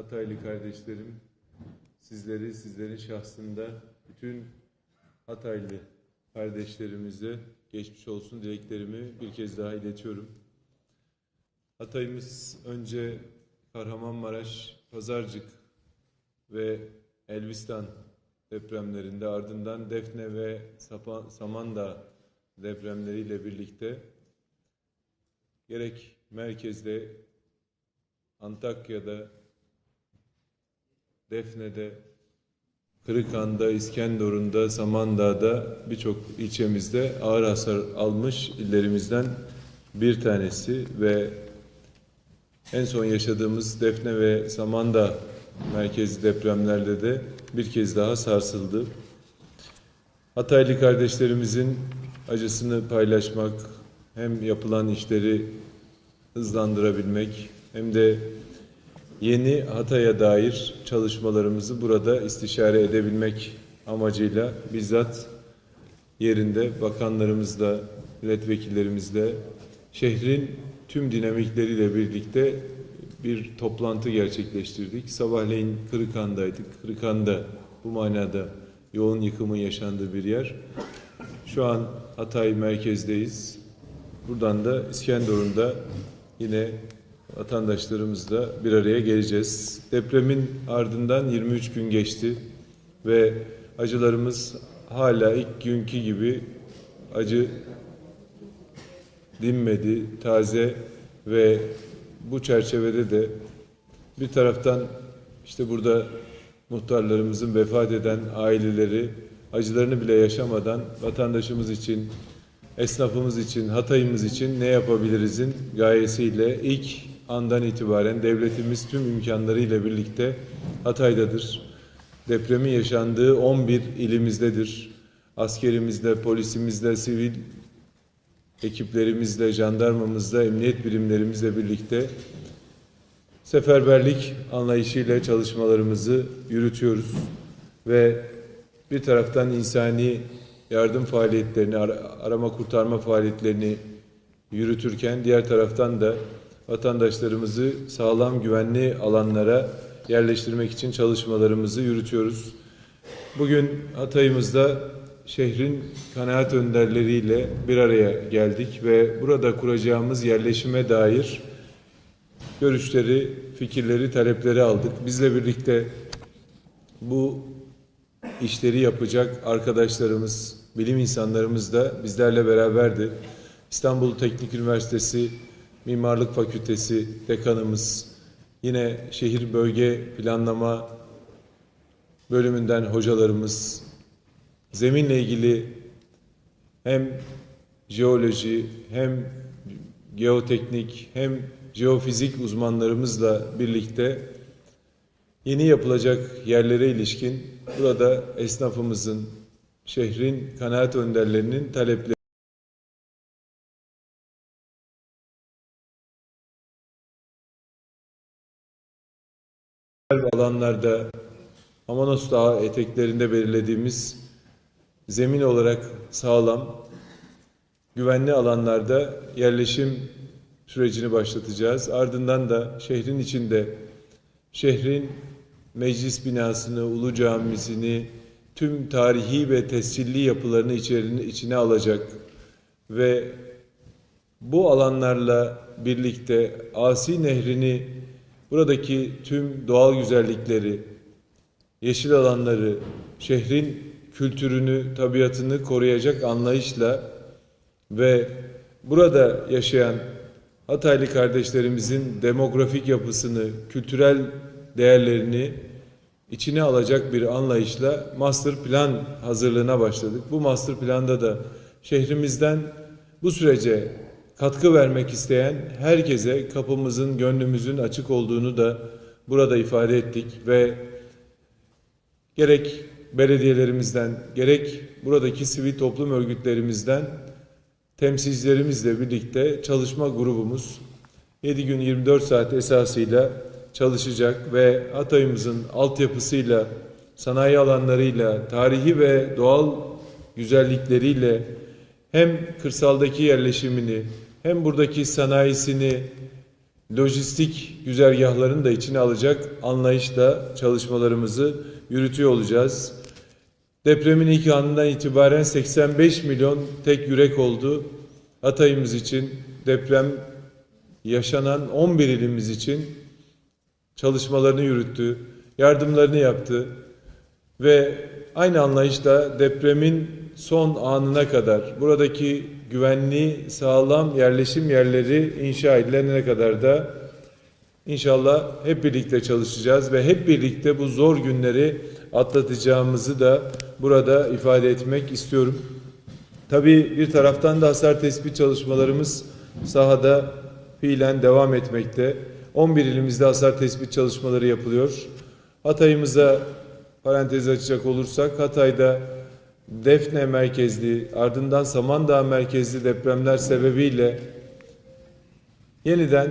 Hataylı kardeşlerim, sizleri, sizlerin şahsında bütün Hataylı kardeşlerimize geçmiş olsun dileklerimi bir kez daha iletiyorum. Hatay'ımız önce Kahramanmaraş, Pazarcık ve Elbistan depremlerinde ardından Defne ve Samandağ depremleriyle birlikte gerek merkezde, Antakya'da, Defne'de, Kırıkhan'da, İskenderun'da, Samandağ'da birçok ilçemizde ağır hasar almış illerimizden bir tanesi ve en son yaşadığımız Defne ve Samandağ merkezi depremlerde de bir kez daha sarsıldı. Hataylı kardeşlerimizin acısını paylaşmak, hem yapılan işleri hızlandırabilmek hem de yeni Hatay'a dair çalışmalarımızı burada istişare edebilmek amacıyla bizzat yerinde bakanlarımızla, milletvekillerimizle, şehrin tüm dinamikleriyle birlikte bir toplantı gerçekleştirdik. Sabahleyin Kırıkhan'daydık. Kırıkhan'da bu manada yoğun yıkımın yaşandığı bir yer. Şu an Hatay merkezdeyiz. Buradan da İskenderun'da yine vatandaşlarımızla bir araya geleceğiz. Depremin ardından 23 gün geçti ve acılarımız hala ilk günkü gibi acı dinmedi, taze ve bu çerçevede de bir taraftan işte burada muhtarlarımızın vefat eden aileleri acılarını bile yaşamadan vatandaşımız için, esnafımız için, Hatay'ımız için ne yapabilirizin gayesiyle ilk andan itibaren devletimiz tüm imkanlarıyla birlikte Hatay'dadır. Depremin yaşandığı 11 ilimizdedir. Askerimizle, polisimizle, sivil ekiplerimizle, jandarmamızla, emniyet birimlerimizle birlikte seferberlik anlayışıyla çalışmalarımızı yürütüyoruz ve bir taraftan insani yardım faaliyetlerini, ara- arama kurtarma faaliyetlerini yürütürken diğer taraftan da vatandaşlarımızı sağlam güvenli alanlara yerleştirmek için çalışmalarımızı yürütüyoruz. Bugün Hatay'ımızda şehrin kanaat önderleriyle bir araya geldik ve burada kuracağımız yerleşime dair görüşleri, fikirleri, talepleri aldık. Bizle birlikte bu işleri yapacak arkadaşlarımız, bilim insanlarımız da bizlerle beraberdi. İstanbul Teknik Üniversitesi Mimarlık Fakültesi dekanımız, yine şehir bölge planlama bölümünden hocalarımız, zeminle ilgili hem jeoloji hem geoteknik hem jeofizik uzmanlarımızla birlikte yeni yapılacak yerlere ilişkin burada esnafımızın, şehrin kanaat önderlerinin talepleri alanlarda Amanos Dağı eteklerinde belirlediğimiz zemin olarak sağlam, güvenli alanlarda yerleşim sürecini başlatacağız. Ardından da şehrin içinde şehrin meclis binasını, ulu camisini, tüm tarihi ve tescilli yapılarını içerini, içine alacak ve bu alanlarla birlikte Asi Nehri'ni buradaki tüm doğal güzellikleri, yeşil alanları, şehrin kültürünü, tabiatını koruyacak anlayışla ve burada yaşayan Hataylı kardeşlerimizin demografik yapısını, kültürel değerlerini içine alacak bir anlayışla master plan hazırlığına başladık. Bu master planda da şehrimizden bu sürece katkı vermek isteyen herkese kapımızın, gönlümüzün açık olduğunu da burada ifade ettik ve gerek belediyelerimizden, gerek buradaki sivil toplum örgütlerimizden temsilcilerimizle birlikte çalışma grubumuz 7 gün 24 saat esasıyla çalışacak ve Hatay'ımızın altyapısıyla, sanayi alanlarıyla, tarihi ve doğal güzellikleriyle hem kırsaldaki yerleşimini hem buradaki sanayisini lojistik güzergahlarını da içine alacak anlayışla çalışmalarımızı yürütüyor olacağız. Depremin ilk anından itibaren 85 milyon tek yürek oldu. Hatay'ımız için, deprem yaşanan 11 ilimiz için çalışmalarını yürüttü, yardımlarını yaptı ve aynı anlayışla depremin son anına kadar buradaki güvenli, sağlam yerleşim yerleri inşa edilene kadar da inşallah hep birlikte çalışacağız ve hep birlikte bu zor günleri atlatacağımızı da burada ifade etmek istiyorum. Tabii bir taraftan da hasar tespit çalışmalarımız sahada fiilen devam etmekte. 11 ilimizde hasar tespit çalışmaları yapılıyor. Hatay'ımıza parantez açacak olursak Hatay'da Defne merkezli ardından Samandağ merkezli depremler sebebiyle yeniden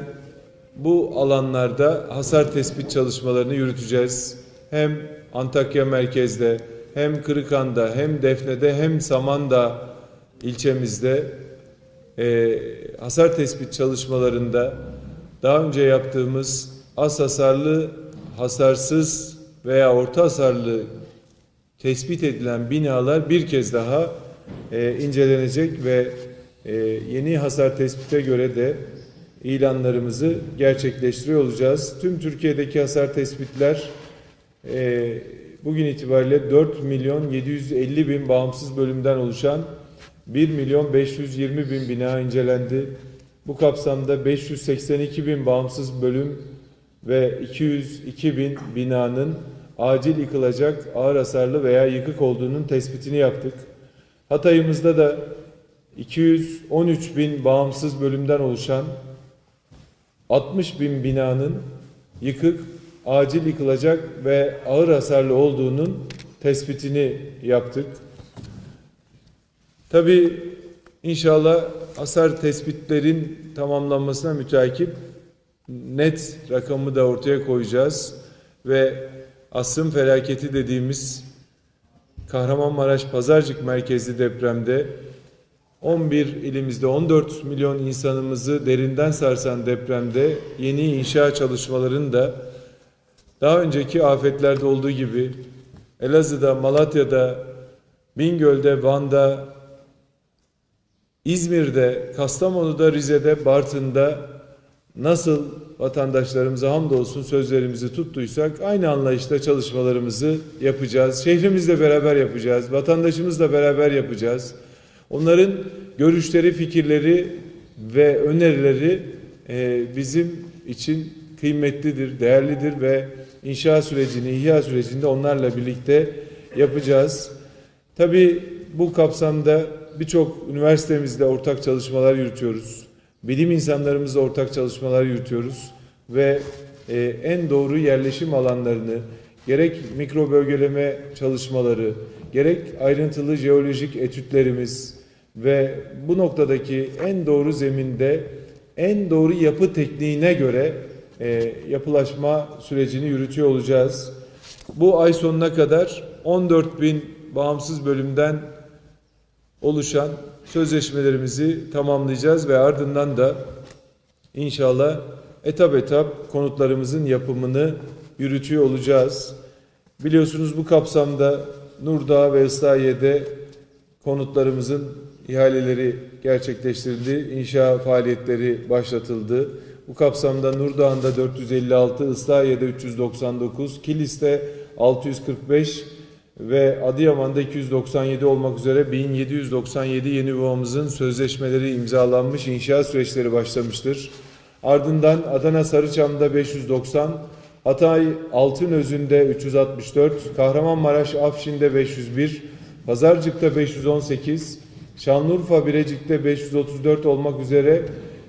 bu alanlarda hasar tespit çalışmalarını yürüteceğiz. Hem Antakya merkezde hem Kırıkan'da hem Defne'de hem Samandağ ilçemizde e, hasar tespit çalışmalarında daha önce yaptığımız az hasarlı, hasarsız veya orta hasarlı tespit edilen binalar bir kez daha e, incelenecek ve e, yeni hasar tespite göre de ilanlarımızı gerçekleştiriyor olacağız. Tüm Türkiye'deki hasar tespitler e, bugün itibariyle 4 milyon 750 bin bağımsız bölümden oluşan 1 milyon 520 bin bina incelendi. Bu kapsamda 582 bin bağımsız bölüm ve 202 bin binanın acil yıkılacak ağır hasarlı veya yıkık olduğunun tespitini yaptık. Hatay'ımızda da 213 bin bağımsız bölümden oluşan 60 bin binanın yıkık, acil yıkılacak ve ağır hasarlı olduğunun tespitini yaptık. Tabii inşallah hasar tespitlerin tamamlanmasına müteakip net rakamı da ortaya koyacağız ve asrın felaketi dediğimiz Kahramanmaraş Pazarcık merkezli depremde 11 ilimizde 14 milyon insanımızı derinden sarsan depremde yeni inşa çalışmalarını da daha önceki afetlerde olduğu gibi Elazığ'da, Malatya'da, Bingöl'de, Van'da, İzmir'de, Kastamonu'da, Rize'de, Bartın'da nasıl vatandaşlarımıza hamdolsun sözlerimizi tuttuysak aynı anlayışla çalışmalarımızı yapacağız. Şehrimizle beraber yapacağız, vatandaşımızla beraber yapacağız. Onların görüşleri, fikirleri ve önerileri e, bizim için kıymetlidir, değerlidir ve inşa sürecini, ihya sürecinde onlarla birlikte yapacağız. Tabii bu kapsamda birçok üniversitemizde ortak çalışmalar yürütüyoruz. Bilim insanlarımızla ortak çalışmalar yürütüyoruz ve e, en doğru yerleşim alanlarını gerek mikro bölgeleme çalışmaları, gerek ayrıntılı jeolojik etütlerimiz ve bu noktadaki en doğru zeminde en doğru yapı tekniğine göre e, yapılaşma sürecini yürütüyor olacağız. Bu ay sonuna kadar 14 bin bağımsız bölümden oluşan sözleşmelerimizi tamamlayacağız ve ardından da inşallah etap etap konutlarımızın yapımını yürütüyor olacağız. Biliyorsunuz bu kapsamda Nurdağ ve Islahiye'de konutlarımızın ihaleleri gerçekleştirildi. İnşa faaliyetleri başlatıldı. Bu kapsamda Nurdağ'ında 456, Islahiye'de 399, Kilis'te 645 ve Adıyaman'da 297 olmak üzere 1797 yeni yuvamızın sözleşmeleri imzalanmış, inşaat süreçleri başlamıştır. Ardından Adana Sarıçam'da 590, Hatay Altınözü'nde 364, Kahramanmaraş Afşin'de 501, Pazarcık'ta 518, Şanlıurfa Birecik'te 534 olmak üzere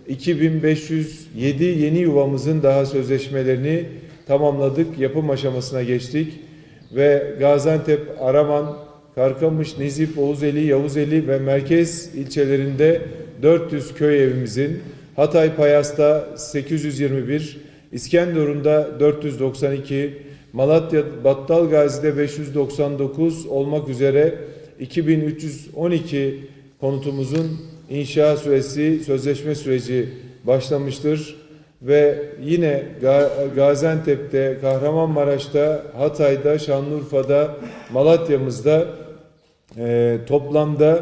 2507 yeni yuvamızın daha sözleşmelerini tamamladık, yapım aşamasına geçtik ve Gaziantep, Araman, Karkamış, Nizip, Oğuzeli, Yavuzeli ve merkez ilçelerinde 400 köy evimizin, Hatay Payas'ta 821, İskenderun'da 492, Malatya Battal Gazi'de 599 olmak üzere 2312 konutumuzun inşa süresi, sözleşme süreci başlamıştır. Ve yine Ga- Gaziantep'te, Kahramanmaraş'ta, Hatay'da, Şanlıurfa'da, Malatya'mızda e, toplamda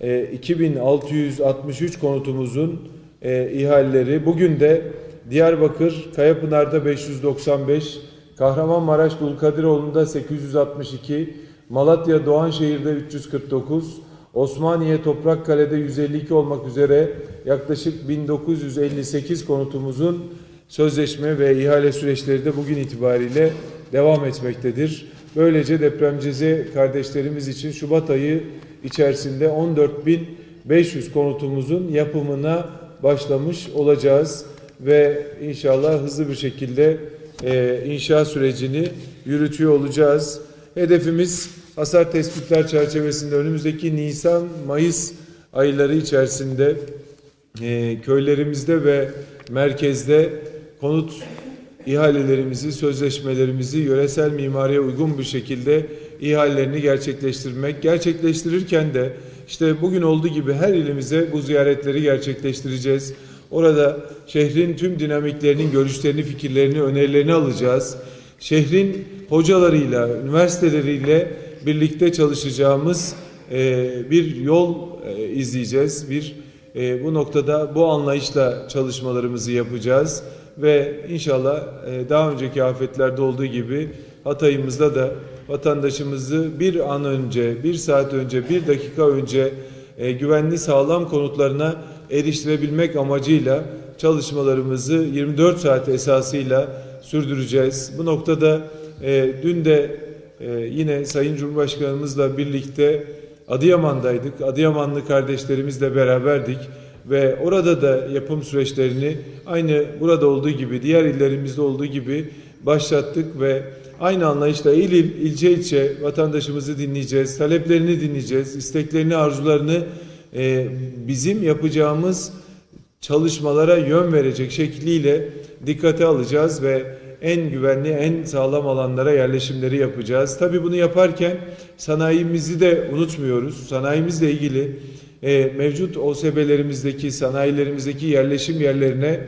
e, 2663 konutumuzun e, ihaleleri. Bugün de Diyarbakır, Kayapınar'da 595, Kahramanmaraş Dulkadiroğlu'nda 862, Malatya Doğanşehir'de 349, Osmaniye Toprakkale'de 152 olmak üzere yaklaşık 1958 konutumuzun sözleşme ve ihale süreçleri de bugün itibariyle devam etmektedir. Böylece depremzede kardeşlerimiz için Şubat ayı içerisinde 14.500 konutumuzun yapımına başlamış olacağız ve inşallah hızlı bir şekilde e, inşa sürecini yürütüyor olacağız. Hedefimiz hasar tespitler çerçevesinde önümüzdeki Nisan-Mayıs ayları içerisinde e, köylerimizde ve merkezde konut ihalelerimizi, sözleşmelerimizi yöresel mimariye uygun bir şekilde ihalelerini gerçekleştirmek. Gerçekleştirirken de işte bugün olduğu gibi her ilimize bu ziyaretleri gerçekleştireceğiz. Orada şehrin tüm dinamiklerinin görüşlerini, fikirlerini, önerilerini alacağız. Şehrin hocalarıyla, üniversiteleriyle birlikte çalışacağımız e, bir yol e, izleyeceğiz. Bir e, bu noktada bu anlayışla çalışmalarımızı yapacağız ve inşallah e, daha önceki afetlerde olduğu gibi Hatay'ımızda da vatandaşımızı bir an önce, bir saat önce, bir dakika önce e, güvenli sağlam konutlarına eriştirebilmek amacıyla çalışmalarımızı 24 saat esasıyla sürdüreceğiz. Bu noktada e, dün de e, yine Sayın Cumhurbaşkanımızla birlikte Adıyaman'daydık. Adıyamanlı kardeşlerimizle beraberdik ve orada da yapım süreçlerini aynı burada olduğu gibi diğer illerimizde olduğu gibi başlattık ve aynı anlayışla il il, ilçe ilçe vatandaşımızı dinleyeceğiz, taleplerini dinleyeceğiz, isteklerini, arzularını e, bizim yapacağımız çalışmalara yön verecek şekliyle dikkate alacağız ve en güvenli, en sağlam alanlara yerleşimleri yapacağız. Tabii bunu yaparken sanayimizi de unutmuyoruz. Sanayimizle ilgili e, mevcut OSB'lerimizdeki, sanayilerimizdeki yerleşim yerlerine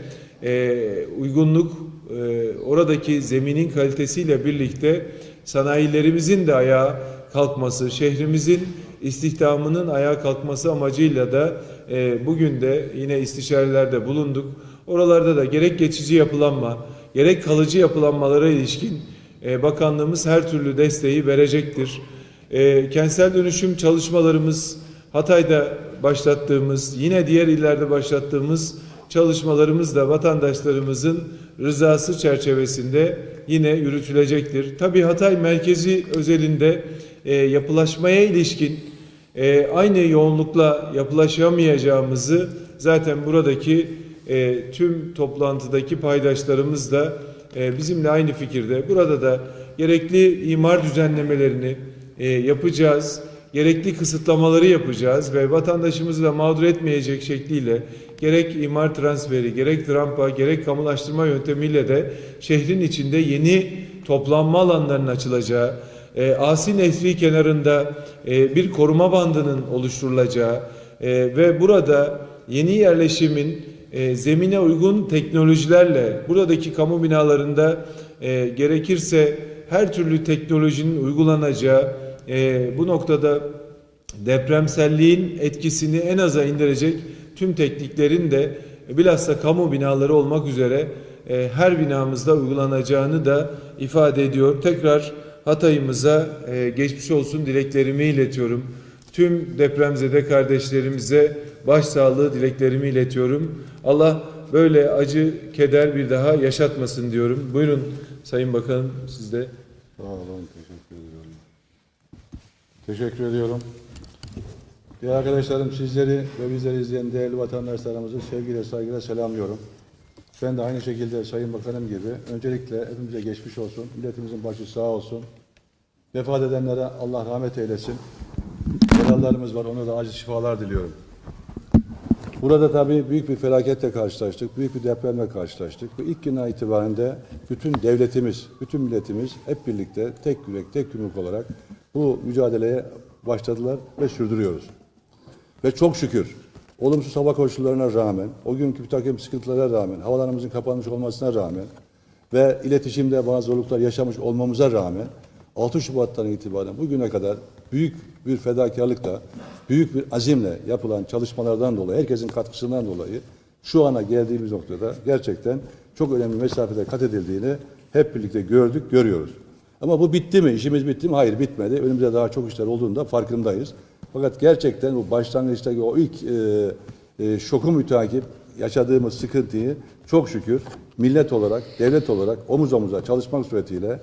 e, uygunluk, e, oradaki zeminin kalitesiyle birlikte sanayilerimizin de ayağa kalkması, şehrimizin istihdamının ayağa kalkması amacıyla da e, bugün de yine istişarelerde bulunduk. Oralarda da gerek geçici yapılanma, gerek kalıcı yapılanmalara ilişkin e, bakanlığımız her türlü desteği verecektir. E, kentsel dönüşüm çalışmalarımız Hatay'da başlattığımız, yine diğer illerde başlattığımız çalışmalarımız da vatandaşlarımızın rızası çerçevesinde yine yürütülecektir. Tabii Hatay merkezi özelinde e, yapılaşmaya ilişkin e, aynı yoğunlukla yapılaşamayacağımızı zaten buradaki e, tüm toplantıdaki paydaşlarımız da e, bizimle aynı fikirde. Burada da gerekli imar düzenlemelerini e, yapacağız, gerekli kısıtlamaları yapacağız ve vatandaşımızı da mağdur etmeyecek şekliyle gerek imar transferi, gerek rampa, gerek kamulaştırma yöntemiyle de şehrin içinde yeni toplanma alanlarının açılacağı, e, Asi Nehri kenarında e, bir koruma bandının oluşturulacağı e, ve burada yeni yerleşimin e, zemine uygun teknolojilerle buradaki kamu binalarında e, gerekirse her türlü teknolojinin uygulanacağı e, bu noktada depremselliğin etkisini en aza indirecek tüm tekniklerin de bilhassa kamu binaları olmak üzere e, her binamızda uygulanacağını da ifade ediyor. Tekrar Hatay'ımıza e, geçmiş olsun dileklerimi iletiyorum. Tüm depremzede kardeşlerimize başsağlığı dileklerimi iletiyorum. Allah böyle acı, keder bir daha yaşatmasın diyorum. Buyurun Sayın Bakanım siz de. Sağ olun, teşekkür ediyorum. Teşekkür ediyorum. Değerli arkadaşlarım sizleri ve bizleri izleyen değerli vatandaşlarımızı sevgiyle, saygıyla selamlıyorum. Ben de aynı şekilde Sayın Bakanım gibi öncelikle hepimize geçmiş olsun, milletimizin başı sağ olsun. Vefat edenlere Allah rahmet eylesin. Yaralılarımız var, ona da acil şifalar diliyorum. Burada tabii büyük bir felaketle karşılaştık, büyük bir depremle karşılaştık. Bu ilk günden itibaren bütün devletimiz, bütün milletimiz hep birlikte tek yürek, tek yumruk olarak bu mücadeleye başladılar ve sürdürüyoruz. Ve çok şükür olumsuz hava koşullarına rağmen, o günkü bir takım sıkıntılara rağmen, havalarımızın kapanmış olmasına rağmen ve iletişimde bazı zorluklar yaşamış olmamıza rağmen 6 Şubat'tan itibaren bugüne kadar büyük bir fedakarlıkla, büyük bir azimle yapılan çalışmalardan dolayı, herkesin katkısından dolayı şu ana geldiğimiz noktada gerçekten çok önemli mesafede kat edildiğini hep birlikte gördük, görüyoruz. Ama bu bitti mi? İşimiz bitti mi? Hayır bitmedi. Önümüzde daha çok işler olduğunda farkındayız. Fakat gerçekten bu başlangıçtaki o ilk e, e, şoku mütakip yaşadığımız sıkıntıyı çok şükür millet olarak, devlet olarak omuz omuza çalışmak suretiyle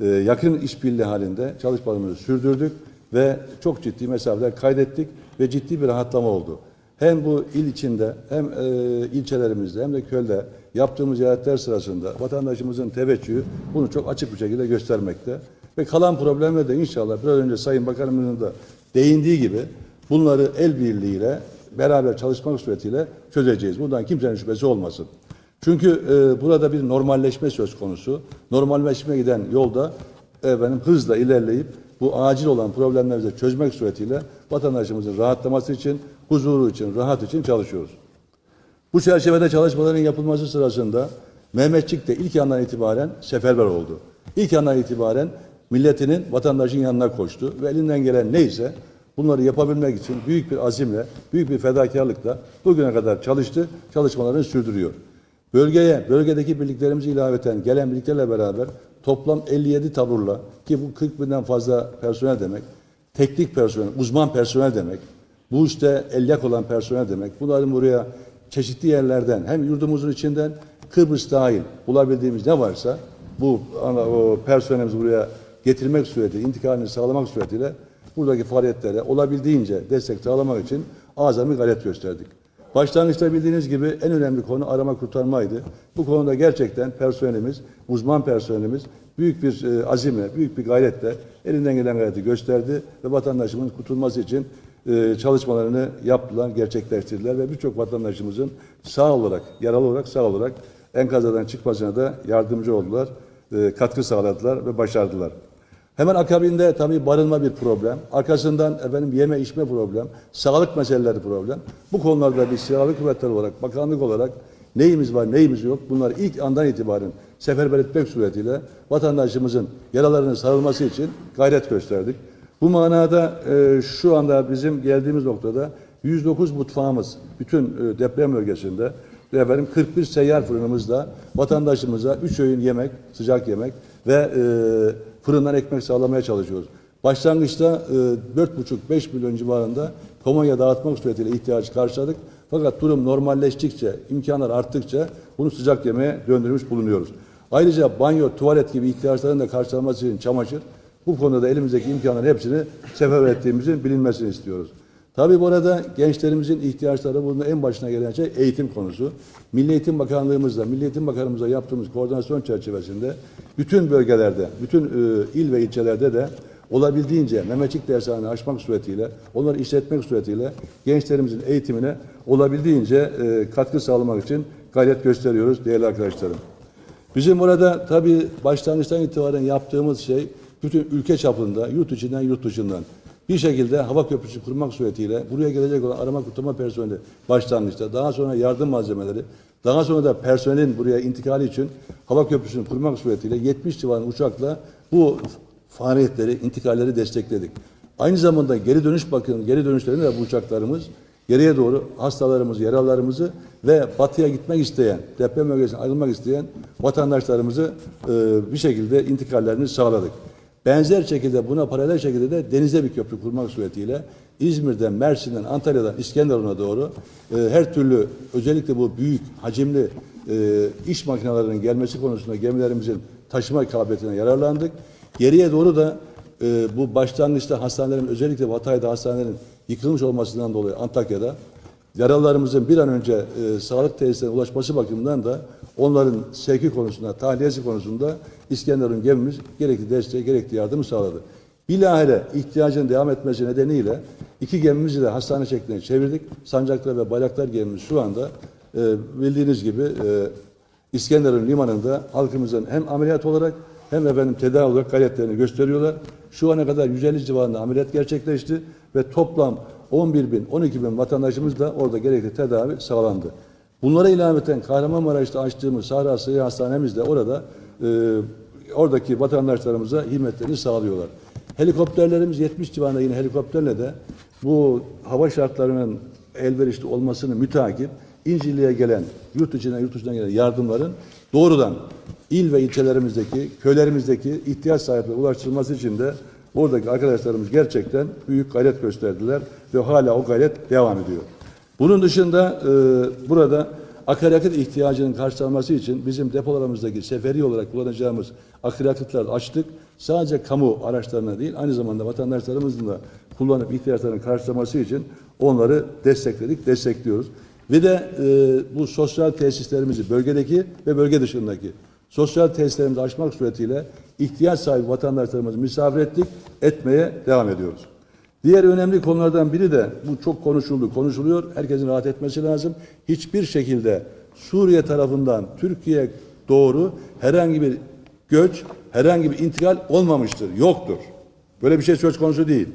e, yakın işbirliği halinde çalışmalarımızı sürdürdük ve çok ciddi mesafeler kaydettik ve ciddi bir rahatlama oldu. Hem bu il içinde hem e, ilçelerimizde hem de köyde yaptığımız ziyaretler sırasında vatandaşımızın teveccühü bunu çok açık bir şekilde göstermekte. Ve kalan problemler de inşallah biraz önce Sayın Bakanımızın da değindiği gibi bunları el birliğiyle beraber çalışmak suretiyle çözeceğiz. Bundan kimsenin şüphesi olmasın. Çünkü e, burada bir normalleşme söz konusu. Normalleşme giden yolda efendim hızla ilerleyip bu acil olan problemlerimizi çözmek suretiyle vatandaşımızın rahatlaması için, huzuru için, rahat için çalışıyoruz. Bu çerçevede çalışmaların yapılması sırasında Mehmetçik de ilk andan itibaren seferber oldu. İlk andan itibaren milletinin vatandaşın yanına koştu ve elinden gelen neyse bunları yapabilmek için büyük bir azimle, büyük bir fedakarlıkla bugüne kadar çalıştı, çalışmalarını sürdürüyor. Bölgeye, bölgedeki birliklerimizi ilaveten gelen birliklerle beraber toplam 57 taburla ki bu 40 binden fazla personel demek, teknik personel, uzman personel demek, bu işte elyak olan personel demek. Bunların buraya çeşitli yerlerden hem yurdumuzun içinden Kıbrıs dahil bulabildiğimiz ne varsa bu ana- o personelimizi buraya getirmek suretiyle, intikalini sağlamak suretiyle buradaki faaliyetlere olabildiğince destek sağlamak için azami gayret gösterdik. Başlangıçta bildiğiniz gibi en önemli konu arama kurtarmaydı. Bu konuda gerçekten personelimiz, uzman personelimiz büyük bir e, azimle, büyük bir gayretle elinden gelen gayreti gösterdi ve vatandaşımızın kurtulması için e, çalışmalarını yaptılar, gerçekleştirdiler ve birçok vatandaşımızın sağ olarak, yaralı olarak, sağ olarak enkazadan çıkmasına da yardımcı oldular, e, katkı sağladılar ve başardılar. Hemen akabinde tabii barınma bir problem. Arkasından efendim yeme içme problem, sağlık meseleleri problem. Bu konularda biz silahlı kuvvetler olarak, bakanlık olarak neyimiz var, neyimiz yok bunları ilk andan itibaren seferber etmek suretiyle vatandaşımızın yaralarının sarılması için gayret gösterdik. Bu manada e, şu anda bizim geldiğimiz noktada 109 mutfağımız bütün e, deprem bölgesinde ve efendim 41 seyyar fırınımızda vatandaşımıza 3 öğün yemek, sıcak yemek ve e, fırından ekmek sağlamaya çalışıyoruz. Başlangıçta e, 4,5-5 milyon civarında Komonya dağıtmak suretiyle ihtiyacı karşıladık. Fakat durum normalleştikçe, imkanlar arttıkça bunu sıcak yemeğe döndürmüş bulunuyoruz. Ayrıca banyo, tuvalet gibi ihtiyaçların da karşılanması için çamaşır, bu konuda da elimizdeki imkanların hepsini seferber ettiğimizin bilinmesini istiyoruz. Tabii bu arada gençlerimizin ihtiyaçları bunun en başına gelen şey eğitim konusu. Milli Eğitim Bakanlığımızla, Milli Eğitim Bakanımızla yaptığımız koordinasyon çerçevesinde bütün bölgelerde, bütün e, il ve ilçelerde de olabildiğince Mehmetçik dershaneni açmak suretiyle, onları işletmek suretiyle gençlerimizin eğitimine olabildiğince e, katkı sağlamak için gayret gösteriyoruz değerli arkadaşlarım. Bizim burada tabii başlangıçtan itibaren yaptığımız şey bütün ülke çapında, yurt içinden, yurt dışından bir şekilde hava köprüsü kurmak suretiyle buraya gelecek olan arama kurtarma personeli başlangıçta, daha sonra yardım malzemeleri, daha sonra da personelin buraya intikali için hava köprüsünü kurmak suretiyle 70 civarında uçakla bu faaliyetleri, intikalleri destekledik. Aynı zamanda geri dönüş bakın, geri dönüşlerinde de bu uçaklarımız geriye doğru hastalarımızı, yaralılarımızı ve batıya gitmek isteyen, deprem bölgesine ayrılmak isteyen vatandaşlarımızı e, bir şekilde intikallerini sağladık. Benzer şekilde buna paralel şekilde de denize bir köprü kurmak suretiyle İzmir'den, Mersin'den, Antalya'dan İskenderun'a doğru e, her türlü özellikle bu büyük hacimli e, iş makinelerinin gelmesi konusunda gemilerimizin taşıma kabiliyetinden yararlandık. Geriye doğru da e, bu başlangıçta hastanelerin özellikle Hatay'da hastanelerin yıkılmış olmasından dolayı Antakya'da yaralılarımızın bir an önce e, sağlık tesislerine ulaşması bakımından da onların sevki konusunda, tahliyesi konusunda İskenderun gemimiz gerekli desteği, gerekli yardımı sağladı. Bilahare ihtiyacın devam etmesi nedeniyle iki gemimizi de hastane şekline çevirdik. Sancaklar ve Bayraktar gemimiz şu anda e, bildiğiniz gibi e, İskenderun limanında halkımızın hem ameliyat olarak hem efendim tedavi olarak gayretlerini gösteriyorlar. Şu ana kadar 150 civarında ameliyat gerçekleşti ve toplam 11 bin, 12 bin vatandaşımız da orada gerekli tedavi sağlandı. Bunlara ilaveten Kahramanmaraş'ta açtığımız Sahra Sığır Hastanemiz de orada e, oradaki vatandaşlarımıza hizmetlerini sağlıyorlar. Helikopterlerimiz 70 civarında yine helikopterle de bu hava şartlarının elverişli olmasını mütakip İncirli'ye gelen, yurt içinden yurt dışından gelen yardımların doğrudan il ve ilçelerimizdeki, köylerimizdeki ihtiyaç sahiplerine ulaştırılması için de oradaki arkadaşlarımız gerçekten büyük gayret gösterdiler ve hala o gayret devam ediyor. Bunun dışında e, burada akaryakıt ihtiyacının karşılanması için bizim depolarımızdaki seferi olarak kullanacağımız akaryakıtlar açtık. Sadece kamu araçlarına değil aynı zamanda vatandaşlarımızın da kullanıp ihtiyaçlarını karşılaması için onları destekledik, destekliyoruz. Ve de e, bu sosyal tesislerimizi bölgedeki ve bölge dışındaki sosyal tesislerimizi açmak suretiyle ihtiyaç sahibi vatandaşlarımızı misafir ettik, etmeye devam ediyoruz. Diğer önemli konulardan biri de bu çok konuşuldu, konuşuluyor. Herkesin rahat etmesi lazım. Hiçbir şekilde Suriye tarafından Türkiye doğru herhangi bir göç, herhangi bir intikal olmamıştır, yoktur. Böyle bir şey söz konusu değil.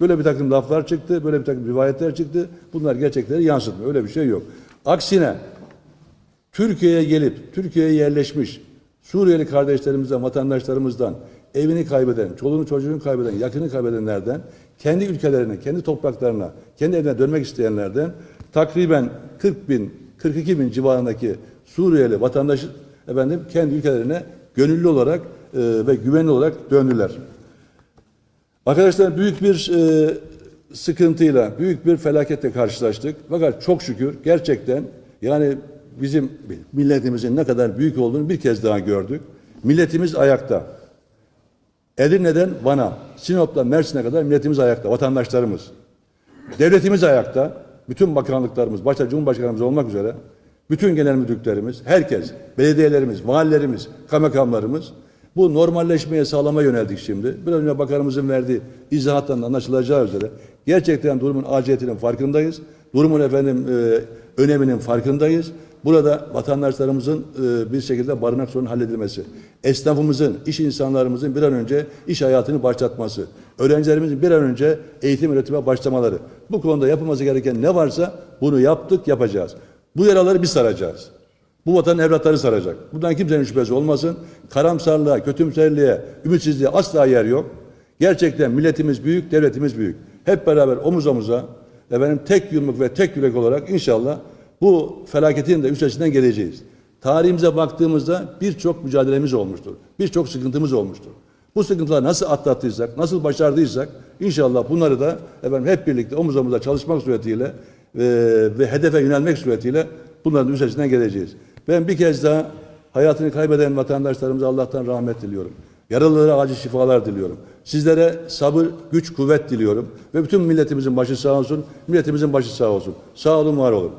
Böyle bir takım laflar çıktı, böyle bir takım rivayetler çıktı. Bunlar gerçekleri yansıtmıyor. Öyle bir şey yok. Aksine Türkiye'ye gelip Türkiye'ye yerleşmiş Suriyeli kardeşlerimizden, vatandaşlarımızdan evini kaybeden, çoluğunu çocuğunu kaybeden, yakını kaybedenlerden, kendi ülkelerine, kendi topraklarına, kendi evine dönmek isteyenlerden takriben 40 bin, 42 bin civarındaki Suriyeli vatandaş efendim kendi ülkelerine gönüllü olarak e, ve güvenli olarak döndüler. Arkadaşlar büyük bir e, sıkıntıyla, büyük bir felaketle karşılaştık. Fakat çok şükür gerçekten yani bizim milletimizin ne kadar büyük olduğunu bir kez daha gördük. Milletimiz ayakta. Edirne'den Van'a, Sinop'tan Mersin'e kadar milletimiz ayakta, vatandaşlarımız. Devletimiz ayakta. Bütün bakanlıklarımız, başta Cumhurbaşkanımız olmak üzere, bütün genel müdürlüklerimiz, herkes, belediyelerimiz, valilerimiz, kaymakamlarımız bu normalleşmeye sağlama yöneldik şimdi. Biraz önce bakanımızın verdiği izahattan anlaşılacağı üzere gerçekten durumun aciliyetinin farkındayız. Durumun efendim e, öneminin farkındayız. Burada vatandaşlarımızın e, bir şekilde barınak sorunun halledilmesi, esnafımızın, iş insanlarımızın bir an önce iş hayatını başlatması, öğrencilerimizin bir an önce eğitim öğretime başlamaları. Bu konuda yapılması gereken ne varsa bunu yaptık, yapacağız. Bu yaraları biz saracağız. Bu vatanın evlatları saracak. Bundan kimsenin şüphesi olmasın. Karamsarlığa, kötümserliğe, ümitsizliğe asla yer yok. Gerçekten milletimiz büyük, devletimiz büyük. Hep beraber omuz omuza, efendim tek yumruk ve tek yürek olarak inşallah bu felaketin de üstesinden geleceğiz. Tarihimize baktığımızda birçok mücadelemiz olmuştur. Birçok sıkıntımız olmuştur. Bu sıkıntıları nasıl atlattıysak, nasıl başardıysak inşallah bunları da efendim hep birlikte omuz omuza çalışmak suretiyle e, ve hedefe yönelmek suretiyle bunların üstesinden geleceğiz. Ben bir kez daha hayatını kaybeden vatandaşlarımıza Allah'tan rahmet diliyorum. Yaralılara acil şifalar diliyorum. Sizlere sabır, güç, kuvvet diliyorum. Ve bütün milletimizin başı sağ olsun, milletimizin başı sağ olsun. Sağ olun, var olun.